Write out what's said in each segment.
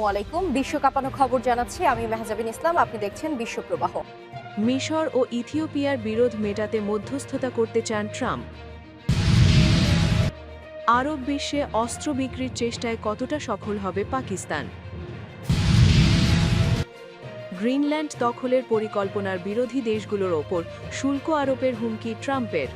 আসসালামু আলাইকুম। বিশ্ব কাঁপানো খবর জানাচ্ছি আমি মেহজাবিন ইসলাম। আপনি দেখছেন বিশ্ব প্রবাহ। মিশর ও ইথিওপিয়ার বিরোধ মেটাতে মধ্যস্থতা করতে চান ট্রাম্প। আরব বিশ্বে অস্ত্র বিক্রির চেষ্টায় কতটা সফল হবে পাকিস্তান? গ্রিনল্যান্ড দখলের পরিকল্পনার বিরোধী দেশগুলোর ওপর শুল্ক আরোপের হুমকি ট্রাম্পের।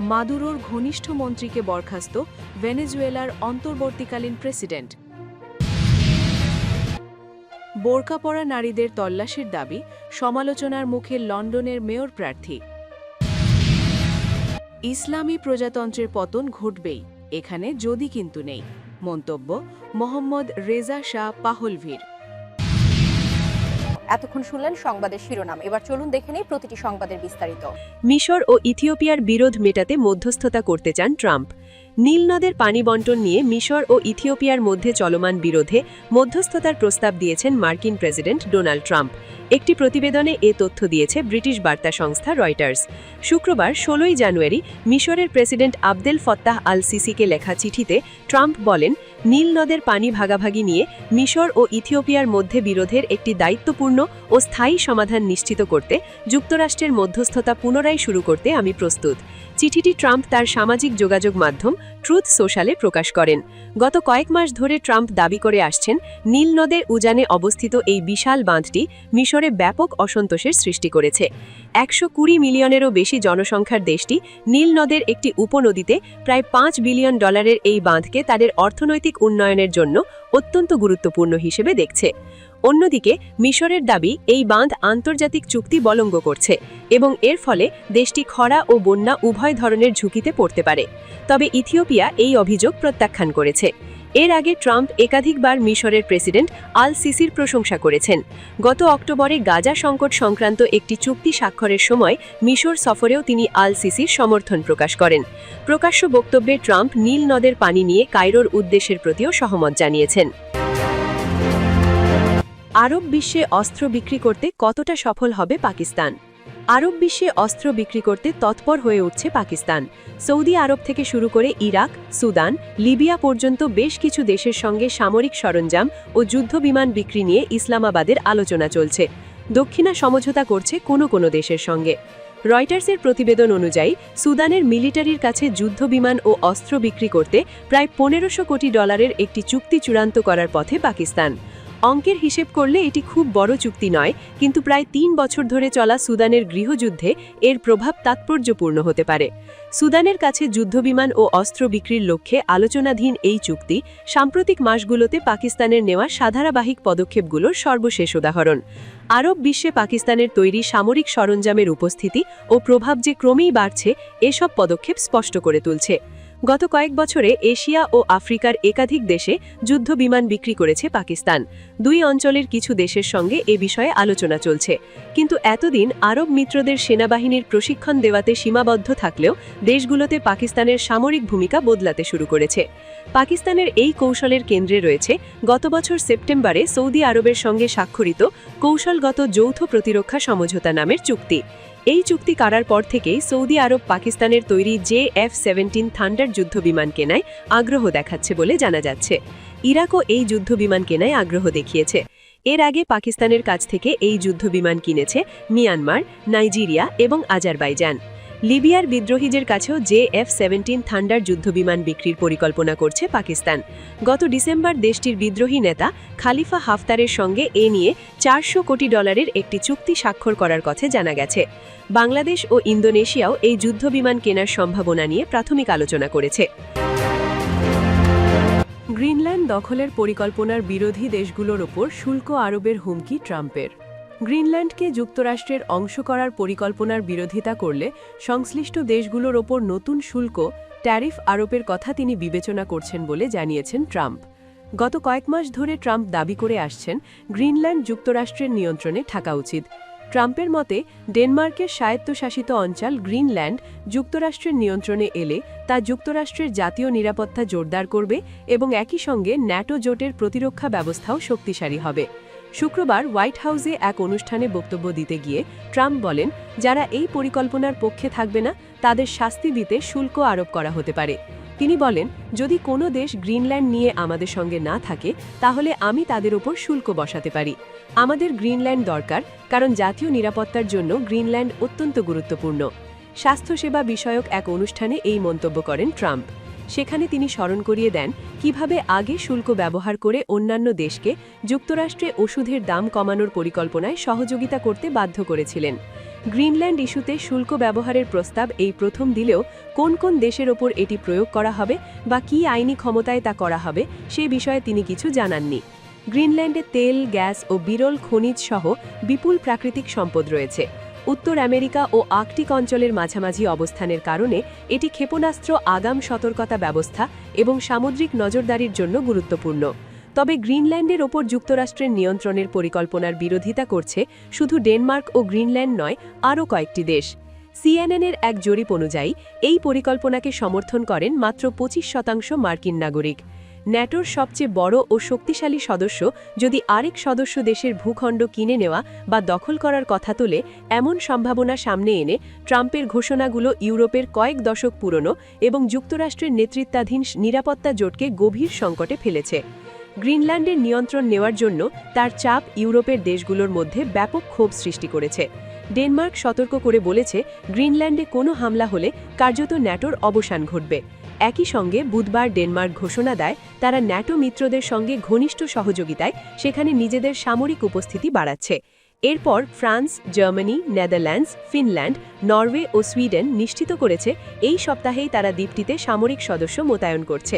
মাদুরোর ঘনিষ্ঠ মন্ত্রীকে বরখাস্ত ভেনেজুয়েলার অন্তর্বর্তীকালীন প্রেসিডেন্ট। বোরকা পরা নারীদের তল্লাশির দাবি, সমালোচনার মুখে লন্ডনের মেয়র প্রার্থী। ইসলামী প্রজাতন্ত্রের পতন ঘটবেই, এখানে যদি কিন্তু নেই। মন্তব্য, মোহাম্মদ রেজা শাহ পাহলভীর। এতক্ষণ শুনলেন সংবাদের শিরোনাম। এবার চলুন দেখে নেই প্রতিটি সংবাদের বিস্তারিত। মিশর ও ইথিওপিয়ার বিরোধ মেটাতে মধ্যস্থতা করতে চান ট্রাম্প। নীল নদের পানি বন্টন নিয়ে মিশর ও ইথিওপিয়ার মধ্যে চলমান বিরোধে মধ্যস্থতার প্রস্তাব দিয়েছেন মার্কিন প্রেসিডেন্ট ডোনাল্ড ট্রাম্প। একটি প্রতিবেদনে এ তথ্য দিয়েছে ব্রিটিশ বার্তা সংস্থা রয়টার্স। শুক্রবার ষোলোই জানুয়ারি মিশরের প্রেসিডেন্ট আবদেল ফত্তাহ আল সিসিকে লেখা চিঠিতে ট্রাম্প বলেন, নীল নদের পানি ভাগাভাগি নিয়ে মিশর ও ইথিওপিয়ার মধ্যে বিরোধের একটি দায়িত্বপূর্ণ ও স্থায়ী সমাধান নিশ্চিত করতে, যুক্তরাষ্ট্রের মধ্যস্থতা পুনরায় শুরু করতে আমি প্রস্তুত। চিঠিটি ট্রাম্প তার সামাজিক যোগাযোগ মাধ্যম ট্রুথ সোশ্যালে প্রকাশ করেন। গত কয়েক মাস ধরে ট্রাম্প দাবি করে আসছেন, নীল নদের উজানে অবস্থিত এই বিশাল বাঁধটি মিশরে ব্যাপক অসন্তোষের সৃষ্টি করেছে। একশো কুড়ি মিলিয়নেরও বেশি জনসংখ্যার দেশটি নীল নদের একটি উপনদীতে প্রায় পাঁচ বিলিয়ন ডলারের এই বাঁধকে তাদের অর্থনৈতিক উন্নয়নের জন্য অত্যন্ত গুরুত্বপূর্ণ হিসেবে দেখছে। অন্যদিকে, মিশরের দাবি এই বাঁধ আন্তর্জাতিক চুক্তি বলঙ্গ করছে এবং এর ফলে দেশটি খরা ও বন্যা উভয় ধরনের ঝুঁকিতে পড়তে পারে। তবে ইথিওপিয়া এই অভিযোগ প্রত্যাখ্যান করেছে। এর আগে ট্রাম্প একাধিকবার মিশরের প্রেসিডেন্ট আল সিসির প্রশংসা করেছেন। গত অক্টোবরে গাজা সংকট সংক্রান্ত একটি চুক্তি স্বাক্ষরের সময় মিশর সফরেও তিনি আল সিসির সমর্থন প্রকাশ করেন। প্রকাশ্য বক্তব্যে ট্রাম্প নীল নদের পানি নিয়ে কায়রোর উদ্দেশ্যের প্রতিও সহমত জানিয়েছেন। আরব বিশ্বে অস্ত্র বিক্রি করতে কতটা সফল হবে পাকিস্তান? আরব বিশ্বে অস্ত্র বিক্রি করতে তৎপর হয়ে উঠছে পাকিস্তান। সৌদি আরব থেকে শুরু করে ইরাক, সুদান, লিবিয়া পর্যন্ত বেশ কিছু দেশের সঙ্গে সামরিক সরঞ্জাম ও যুদ্ধবিমান বিক্রি নিয়ে ইসলামাবাদের আলোচনা চলছে। দক্ষিণা সমঝোতা করছে কোনো কোনো দেশের সঙ্গে। রয়টার্সের প্রতিবেদন অনুযায়ী, সুদানের মিলিটারির কাছে যুদ্ধবিমান ও অস্ত্র বিক্রি করতে প্রায় পনেরোশো কোটি ডলারের একটি চুক্তি চূড়ান্ত করার পথে পাকিস্তান। অঙ্কের হিসেব করলে এটি খুব বড় চুক্তি নয়, কিন্তু প্রায় তিন বছর ধরে চলা সুদানের গৃহযুদ্ধে এর প্রভাব তাৎপর্যপূর্ণ হতে পারে। সুদানের কাছে যুদ্ধবিমান ও অস্ত্র বিক্রির লক্ষ্যে আলোচনাধীন এই চুক্তি সাম্প্রতিক মাসগুলোতে পাকিস্তানের নেওয়া সাধারাবাহিক পদক্ষেপগুলোর সর্বশেষ উদাহরণ। আরব বিশ্বে পাকিস্তানের তৈরি সামরিক সরঞ্জামের উপস্থিতি ও প্রভাব যে ক্রমেই বাড়ছে, এসব পদক্ষেপ স্পষ্ট করে তুলছে। গত কয়েক বছরে এশিয়া ও আফ্রিকার একাধিক দেশে যুদ্ধ বিমান বিক্রি করেছে পাকিস্তান। দুই অঞ্চলের কিছু দেশের সঙ্গে এ বিষয়ে আলোচনা চলছে। কিন্তু এতদিন আরব মিত্রদের সেনাবাহিনীর প্রশিক্ষণ দেওয়াতে সীমাবদ্ধ থাকলেও দেশগুলোতে পাকিস্তানের সামরিক ভূমিকা বদলাতে শুরু করেছে। পাকিস্তানের এই কৌশলের কেন্দ্রে রয়েছে গত বছর সেপ্টেম্বরে সৌদি আরবের সঙ্গে স্বাক্ষরিত কৌশলগত যৌথ প্রতিরক্ষা সমঝোতা নামের চুক্তি। এই চুক্তি করার পর থেকেই সৌদি আরব পাকিস্তানের তৈরি জে এফ সেভেন্টিন থান্ডার যুদ্ধবিমান কেনায় আগ্রহ দেখাচ্ছে বলে জানা যাচ্ছে। ইরাকও এই যুদ্ধবিমান কেনায় আগ্রহ দেখিয়েছে। এর আগে পাকিস্তানের কাছ থেকে এই যুদ্ধবিমান কিনেছে মিয়ানমার, নাইজেরিয়া এবং আজারবাইজান। লিবিয়ার বিদ্রোহীদের কাছেও জে এফ সেভেন্টিন থান্ডার যুদ্ধবিমান বিক্রির পরিকল্পনা করছে পাকিস্তান। গত ডিসেম্বর দেশটির বিদ্রোহী নেতা খালিফা হাফতারের সঙ্গে এ নিয়ে চারশো কোটি ডলারের একটি চুক্তি স্বাক্ষর করার কথা জানা গেছে। বাংলাদেশ ও ইন্দোনেশিয়াও এই যুদ্ধবিমান কেনার সম্ভাবনা নিয়ে প্রাথমিক আলোচনা করেছে। গ্রিনল্যান্ড দখলের পরিকল্পনার বিরোধী দেশগুলোর ওপর শুল্ক আরোপের হুমকি ট্রাম্পের। গ্রিনল্যান্ডকে যুক্তরাষ্ট্রের অংশ করার পরিকল্পনার বিরোধিতা করলে সংশ্লিষ্ট দেশগুলোর ওপর নতুন শুল্ক, ট্যারিফ আরোপের কথা তিনি বিবেচনা করছেন বলে জানিয়েছেন ট্রাম্প। গত কয়েক মাস ধরে ট্রাম্প দাবি করে আসছেন, গ্রিনল্যান্ড যুক্তরাষ্ট্রের নিয়ন্ত্রণে থাকা উচিত। ট্রাম্পের মতে, ডেনমার্কের স্বায়ত্তশাসিত অঞ্চল গ্রিনল্যান্ড যুক্তরাষ্ট্রের নিয়ন্ত্রণে এলে তা যুক্তরাষ্ট্রের জাতীয় নিরাপত্তা জোরদার করবে এবং একই সঙ্গে ন্যাটো জোটের প্রতিরক্ষা ব্যবস্থাও শক্তিশালী হবে। শুক্রবার হোয়াইট হাউসে এক অনুষ্ঠানে বক্তব্য দিতে গিয়ে ট্রাম্প বলেন, যারা এই পরিকল্পনার পক্ষে থাকবে না, তাদের শাস্তি দিতে শুল্ক আরোপ করা হতে পারে। তিনি বলেন, যদি কোনো দেশ গ্রিনল্যান্ড নিয়ে আমাদের সঙ্গে না থাকে, তাহলে আমি তাদের ওপর শুল্ক বসাতে পারি। আমাদের গ্রিনল্যান্ড দরকার, কারণ জাতীয় নিরাপত্তার জন্য গ্রিনল্যান্ড অত্যন্ত গুরুত্বপূর্ণ। স্বাস্থ্যসেবা বিষয়ক এক অনুষ্ঠানে এই মন্তব্য করেন ট্রাম্প। সেখানে তিনি স্মরণ করিয়ে দেন কীভাবে আগে শুল্ক ব্যবহার করে অন্যান্য দেশকে যুক্তরাষ্ট্রে ওষুধের দাম কমানোর পরিকল্পনায় সহযোগিতা করতে বাধ্য করেছিলেন। গ্রিনল্যান্ড ইস্যুতে শুল্ক ব্যবহারের প্রস্তাব এই প্রথম দিলেও কোন কোন দেশের ওপর এটি প্রয়োগ করা হবে বা কী আইনি ক্ষমতায় তা করা হবে সে বিষয়ে তিনি কিছু জানাননি। গ্রিনল্যান্ডে তেল, গ্যাস ও বিরল খনিজ সহ বিপুল প্রাকৃতিক সম্পদ রয়েছে। উত্তর আমেরিকা ও আর্কটিক অঞ্চলের মাঝামাঝি অবস্থানের কারণে এটি ক্ষেপণাস্ত্র, আগাম সতর্কতা ব্যবস্থা এবং সামুদ্রিক নজরদারির জন্য গুরুত্বপূর্ণ। তবে গ্রিনল্যান্ডের ওপর যুক্তরাষ্ট্রের নিয়ন্ত্রণের পরিকল্পনার বিরোধিতা করছে শুধু ডেনমার্ক ও গ্রিনল্যান্ড নয়, আরও কয়েকটি দেশ। সিএনএনের এক জরিপ অনুযায়ী, এই পরিকল্পনাকে সমর্থন করেন মাত্র পঁচিশ শতাংশ মার্কিন নাগরিক। ন্যাটোর সবচেয়ে বড় ও শক্তিশালী সদস্য যদি আরেক সদস্য দেশের ভূখণ্ড কিনে নেওয়া বা দখল করার কথা তোলে, এমন সম্ভাবনা সামনে এনে ট্রাম্পের ঘোষণাগুলো ইউরোপের কয়েক দশক পুরনো এবং যুক্তরাষ্ট্রের নেতৃত্বাধীন নিরাপত্তা জোটকে গভীর সংকটে ফেলেছে। গ্রিনল্যান্ডের নিয়ন্ত্রণ নেওয়ার জন্য তার চাপ ইউরোপের দেশগুলোর মধ্যে ব্যাপক ক্ষোভ সৃষ্টি করেছে। ডেনমার্ক সতর্ক করে বলেছে, গ্রিনল্যান্ডে কোনো হামলা হলে কার্যত ন্যাটোর অবসান ঘটবে। একই সঙ্গে বুধবার ডেনমার্ক ঘোষণা দেয়, তারা ন্যাটো মিত্রদের সঙ্গে ঘনিষ্ঠ সহযোগিতায় সেখানে নিজেদের সামরিক উপস্থিতি বাড়াচ্ছে। এরপর France, Germany, Netherlands, Finland, Norway ও সুইডেন নিশ্চিত করেছে এই সপ্তাহেই তারা দ্বীপটিতে সামরিক সদস্য মোতায়েন করছে।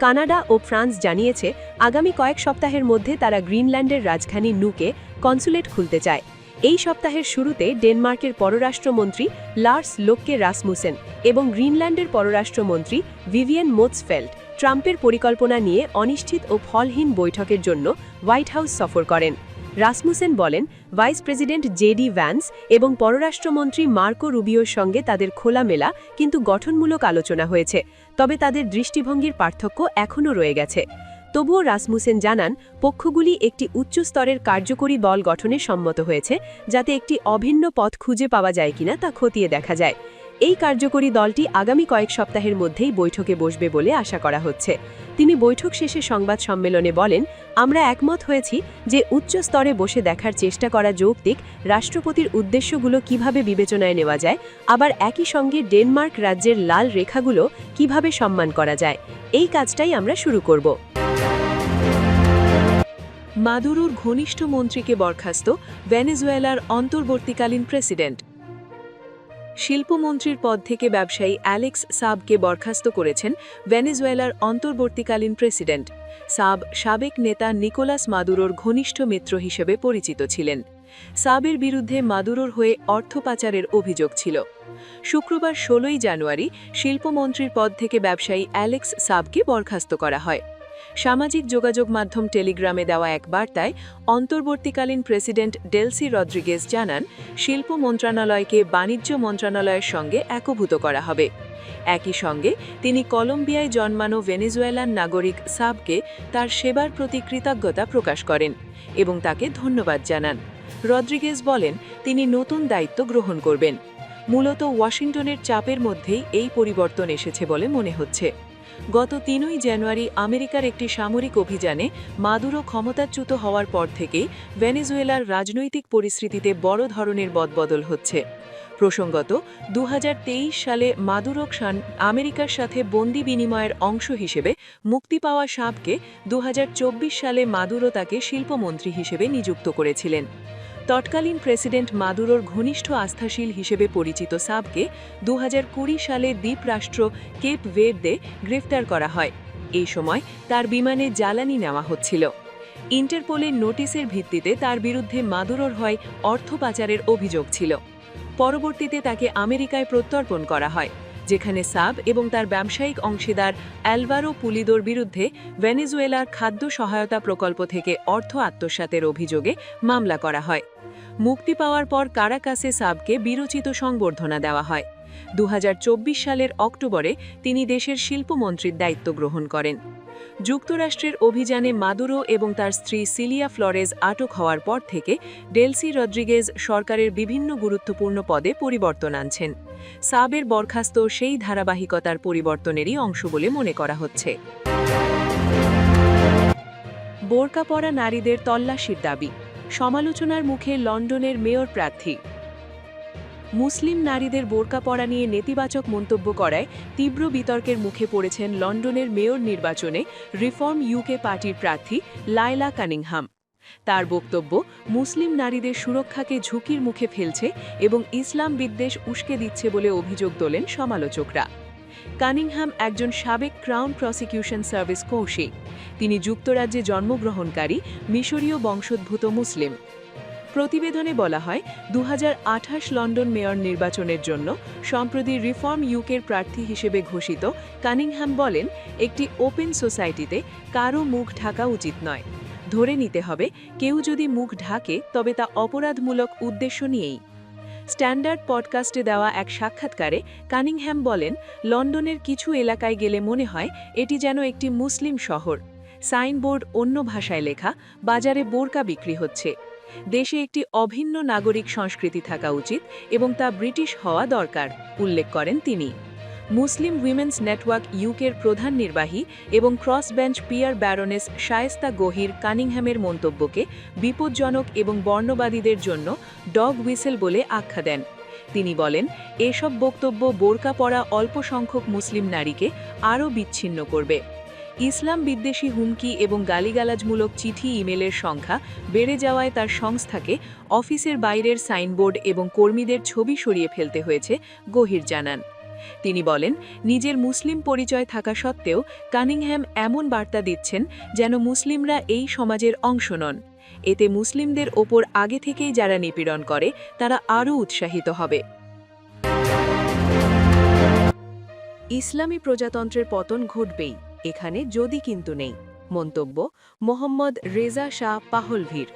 কানাডা ও ফ্রান্স জানিয়েছে, আগামী কয়েক সপ্তাহের মধ্যে তারা গ্রিনল্যান্ডের রাজধানী নুকে কনসুলেট খুলতে চায়। এই সপ্তাহের শুরুতে ডেনমার্কের পররাষ্ট্রমন্ত্রী লার্স লোককে রাসমুসেন এবং গ্রিনল্যান্ডের পররাষ্ট্রমন্ত্রী ভিভিয়েন মোৎসফেল্ড ট্রাম্পের পরিকল্পনা নিয়ে অনিশ্চিত ও ফলহীন বৈঠকের জন্য হোয়াইট হাউস সফর করেন। রাসমুসেন বলেন, ভাইস প্রেসিডেন্ট জেডি ভ্যান্স এবং পররাষ্ট্রমন্ত্রী মার্কো রুবিওর সঙ্গে তাদের খোলামেলা কিন্তু গঠনমূলক আলোচনা হয়েছে, তবে তাদের দৃষ্টিভঙ্গির পার্থক্য এখনও রয়ে গেছে। তবুও রাসমুসেন জানান, পক্ষগুলি একটি উচ্চ স্তরের কার্যকরী দল গঠনে সম্মত হয়েছে, যাতে একটি অভিন্ন পথ খুঁজে পাওয়া যায় কিনা তা খতিয়ে দেখা যায়। এই কার্যকরী দলটি আগামী কয়েক সপ্তাহের মধ্যেই বৈঠকে বসবে বলে আশা করা হচ্ছে। তিনি বৈঠক শেষে সংবাদ সম্মেলনে বলেন, আমরা একমত হয়েছি যে উচ্চ স্তরে বসে দেখার চেষ্টা করা যৌক্তিক, রাষ্ট্রপতির উদ্দেশ্যগুলো কীভাবে বিবেচনায় নেওয়া যায়, আবার একই সঙ্গে ডেনমার্ক রাজ্যের লাল রেখাগুলো কীভাবে সম্মান করা যায়, এই কাজটাই আমরা শুরু করব। মাদুরোর ঘনিষ্ঠ মন্ত্রীকে বরখাস্ত ভেনেজুয়েলার অন্তর্বর্তীকালীন প্রেসিডেন্ট। শিল্পমন্ত্রীর পদ থেকে ব্যবসায়ী অ্যালেক্স সাবকে বরখাস্ত করেছেন ভেনেজুয়েলার অন্তর্বর্তীকালীন প্রেসিডেন্ট। সাব সাবেক নেতা নিকোলাস মাদুরোর ঘনিষ্ঠ মিত্র হিসেবে পরিচিত ছিলেন। সাবের বিরুদ্ধে মাদুরোর হয়ে অর্থ পাচারের অভিযোগ ছিল। শুক্রবার ষোলোই জানুয়ারি শিল্পমন্ত্রীর পদ থেকে ব্যবসায়ী অ্যালেক্স সাবকে বরখাস্ত করা হয়। সামাজিক যোগাযোগ মাধ্যম টেলিগ্রামে দেওয়া এক বার্তায় অন্তর্বর্তীকালীন প্রেসিডেন্ট ডেলসি রদ্রিগেজ জানান, শিল্প মন্ত্রণালয়কে বাণিজ্য মন্ত্রণালয়ের সঙ্গে একভূত করা হবে। একই সঙ্গে, তিনি কলম্বিয়ায় জন্মানো ভেনেজুয়েলার নাগরিক সাবকে তার সেবার প্রতি কৃতজ্ঞতা প্রকাশ করেন এবং তাকে ধন্যবাদ জানান। রদ্রিগেজ বলেন, তিনি নতুন দায়িত্ব গ্রহণ করবেন। মূলত ওয়াশিংটনের চাপের মধ্যেই এই পরিবর্তন এসেছে বলে মনে হচ্ছে। গত তিনই জানুয়ারি আমেরিকার একটি সামরিক অভিযানে মাদুরো ক্ষমতাচ্যুত হওয়ার পর থেকেই ভেনেজুয়েলার রাজনৈতিক পরিস্থিতিতে বড় ধরনের বদবদল হচ্ছে। প্রসঙ্গত দু হাজার তেইশ সালে মাদুরো খান আমেরিকার সাথে বন্দি বিনিময়ের অংশ হিসেবে মুক্তি পাওয়া সাপকে দুহাজার চব্বিশ সালে মাদুরো তাকে শিল্পমন্ত্রী হিসেবে নিযুক্ত করেছিলেন। তৎকালীন প্রেসিডেন্ট মাদুরোর ঘনিষ্ঠ আস্থাশীল হিসেবে পরিচিত সাবকে দু হাজার কুড়ি সালে দ্বীপরাষ্ট্র কেপ ভেরদে গ্রেফতার করা হয়। এই সময় তার বিমানে জ্বালানি নেওয়া হচ্ছিল। ইন্টারপোলের নোটিশের ভিত্তিতে তার বিরুদ্ধে মাদুরোর হয় অর্থ পাচারের অভিযোগ ছিল। পরবর্তীতে তাকে আমেরিকায় প্রত্যর্পণ করা হয়। যেখানে সাব এবং তার ব্যবসায়িক অংশীদার অ্যালভারো পুলিদোর বিরুদ্ধে ভেনেজুয়েলার খাদ্য সহায়তা প্রকল্প থেকে অর্থ আত্মসাতের অভিযোগে মামলা করা হয়। মুক্তি পাওয়ার পর কারাকাসে সাবকে বিরচিত সংবর্ধনা দেওয়া হয়। দু হাজার চব্বিশ সালের অক্টোবরে তিনি দেশের শিল্পমন্ত্রীর দায়িত্ব গ্রহণ করেন। যুক্তরাষ্ট্রের অভিযানে মাদুরো এবং তার স্ত্রী সিলিয়া ফ্লোরেজ আটক হওয়ার পর থেকে ডেলসি রদ্রিগেজ সরকারের বিভিন্ন গুরুত্বপূর্ণ পদে পরিবর্তন আনছেন। সাবের বরখাস্ত সেই ধারাবাহিকতার পরিবর্তনেরই অংশ বলে মনে করা হচ্ছে। বোরকা পরা নারীদের তল্লাশির দাবি। সমালোচনার মুখে লন্ডনের মেয়র প্রার্থী। মুসলিম নারীদের বোরকা পরা নিয়ে নেতিবাচক মন্তব্য করায় তীব্র বিতর্কের মুখে পড়েছেন লন্ডনের মেয়র নির্বাচনে রিফর্ম ইউকে পার্টির প্রার্থী লায়লা কানিংহাম। তার বক্তব্য, মুসলিম নারীদের সুরক্ষাকে ঝুঁকির মুখে ফেলছে এবং ইসলাম বিদ্বেষ উস্কে দিচ্ছে বলে অভিযোগ তোলেন সমালোচকরা। কানিংহাম একজন সাবেক ক্রাউন প্রসিকিউশন সার্ভিস কৌশী। তিনি যুক্তরাজ্যে জন্মগ্রহণকারী মিশরীয় বংশোদ্ভূত মুসলিম। প্রতিবেদনে বলা হয় দু হাজার আঠাশ লন্ডন মেয়র নির্বাচনের জন্য সম্প্রতি রিফর্ম ইউকের প্রার্থী হিসেবে ঘোষিত কানিংহাম বলেন, একটি ওপেন সোসাইটিতে কারও মুখ ঢাকা উচিত নয়। ধরে নিতে হবে, কেউ যদি মুখ ঢাকে, তবে তা অপরাধমূলক উদ্দেশ্য নিয়েই। স্ট্যান্ডার্ড পডকাস্টে দেওয়া এক সাক্ষাৎকারে কানিংহ্যাম বলেন, লন্ডনের কিছু এলাকায় গেলে মনে হয় এটি যেন একটি মুসলিম শহর। সাইনবোর্ড অন্য ভাষায় লেখা, বাজারে বোরকা বিক্রি হচ্ছে। দেশে একটি অভিন্ন নাগরিক সংস্কৃতি থাকা উচিত এবং তা ব্রিটিশ হওয়া দরকার, উল্লেখ করেন তিনি। মুসলিম উইমেন্স নেটওয়ার্ক ইউকের প্রধান নির্বাহী এবং cross bench peer baroness Shaista Gohir কানিংহ্যামের মন্তব্যকে বিপজ্জনক এবং বর্ণবাদীদের জন্য ডগ হুইসেল বলে আখ্যা দেন। তিনি বলেন, এসব বক্তব্য বোরকা পরা অল্প সংখ্যক মুসলিম নারীকে আরও বিচ্ছিন্ন করবে। ইসলাম বিদ্বেষী হুমকি এবং গালিগালাজমূলক চিঠি ইমেলের সংখ্যা বেড়ে যাওয়ায় তার সংস্থাকে অফিসের বাইরের সাইনবোর্ড এবং কর্মীদের ছবি সরিয়ে ফেলতে হয়েছে, গহির জানান। তিনি বলেন, নিজের মুসলিম পরিচয় থাকা সত্ত্বেও কানিংহ্যাম এমন বার্তা দিচ্ছেন যেন মুসলিমরা এই সমাজের অংশ নন। এতে মুসলিমদের ওপর আগে থেকেই যারা নিপীড়ন করে, তারা আরও উৎসাহিত হবে। ইসলামী প্রজাতন্ত্রের পতন ঘটবেই, এখানে যদি কিন্তু নেই। মন্তব্য, মোহাম্মদ রেজা শাহ পাহলভীর।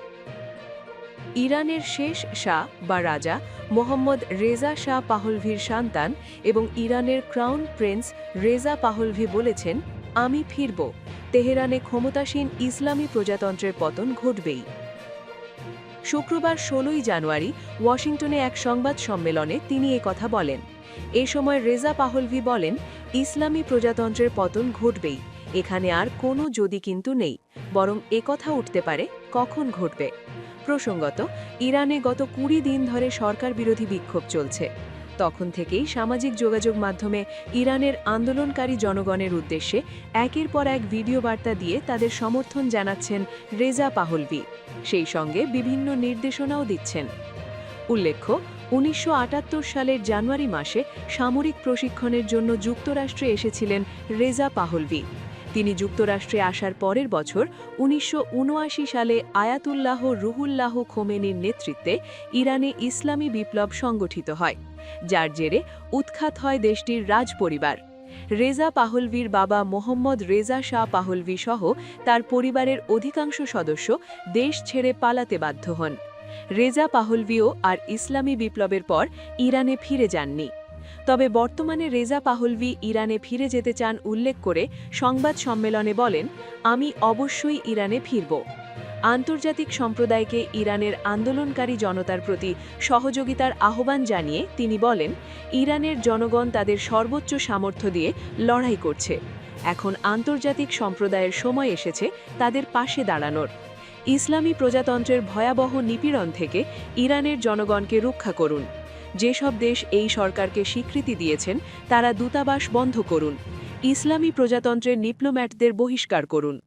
ইরানের শেষ শাহ বা রাজা মোহাম্মদ রেজা শাহ পাহলভির সন্তান এবং ইরানের ক্রাউন প্রিন্স রেজা পাহলভি বলেছেন, আমি ফিরব। তেহরানে ক্ষমতাসীন ইসলামী প্রজাতন্ত্রের পতন ঘটবেই। শুক্রবার ষোলোই জানুয়ারি ওয়াশিংটনে এক সংবাদ সম্মেলনে তিনি কথা বলেন। এ সময় রেজা পাহলভি বলেন, ইসলামী প্রজাতন্ত্রের পতন ঘটবেই। এখানে আর কোনো যদি কিন্তু নেই। বরং একথা উঠতে পারে, কখন ঘটবে? প্রসঙ্গত, ইরানে গত কুড়ি দিন ধরে সরকার বিরোধী বিক্ষোভ চলছে। তখন থেকেই সামাজিক যোগাযোগ মাধ্যমে ইরানের আন্দোলনকারী জনগণের উদ্দেশ্যে একের পর এক ভিডিও বার্তা দিয়ে তাদের সমর্থন জানাচ্ছেন রেজা পাহলভি। সেই সঙ্গে বিভিন্ন নির্দেশনাও দিচ্ছেন। উল্লেখ্য, উনিশশো আটাত্তর সালের জানুয়ারি মাসে সামরিক প্রশিক্ষণের জন্য যুক্তরাষ্ট্রে এসেছিলেন রেজা পাহলভি। তিনি যুক্তরাষ্ট্রে আসার পরের বছর উনিশশো উনআশি সালে আয়াতুল্লাহ রুহুল্লাহ খোমেনির নেতৃত্বে ইরানে ইসলামী বিপ্লব সংগঠিত হয়, যার জেরে উৎখাত হয় দেশটির রাজপরিবার। রেজা পাহলভির বাবা মোহাম্মদ রেজা শাহ পাহলভি সহ তার পরিবারের অধিকাংশ সদস্য দেশ ছেড়ে পালাতে বাধ্য হন। রেজা পাহলভিও আর ইসলামী বিপ্লবের পর ইরানে ফিরে যাননি। তবে বর্তমানে রেজা পাহলভি ইরানে ফিরে যেতে চান উল্লেখ করে সংবাদ সম্মেলনে বলেন, আমি অবশ্যই ইরানে ফিরব। আন্তর্জাতিক সম্প্রদায়কে ইরানের আন্দোলনকারী জনতার প্রতি সহযোগিতার আহ্বান জানিয়ে তিনি বলেন, ইরানের জনগণ তাদের সর্বোচ্চ সামর্থ্য দিয়ে লড়াই করছে। এখন আন্তর্জাতিক সম্প্রদায়ের সময় এসেছে তাদের পাশে দাঁড়ানোর। ইসলামী প্রজাতন্ত্রের ভয়াবহ নিপীড়ন থেকে ইরানের জনগণকে রক্ষা করুন। যেসব দেশ এই সরকারকে স্বীকৃতি দিয়েছেন, তারা দূতাবাস বন্ধ করুন। ইসলামী প্রজাতন্ত্রের ডিপ্লোম্যাটদের বহিষ্কার করুন।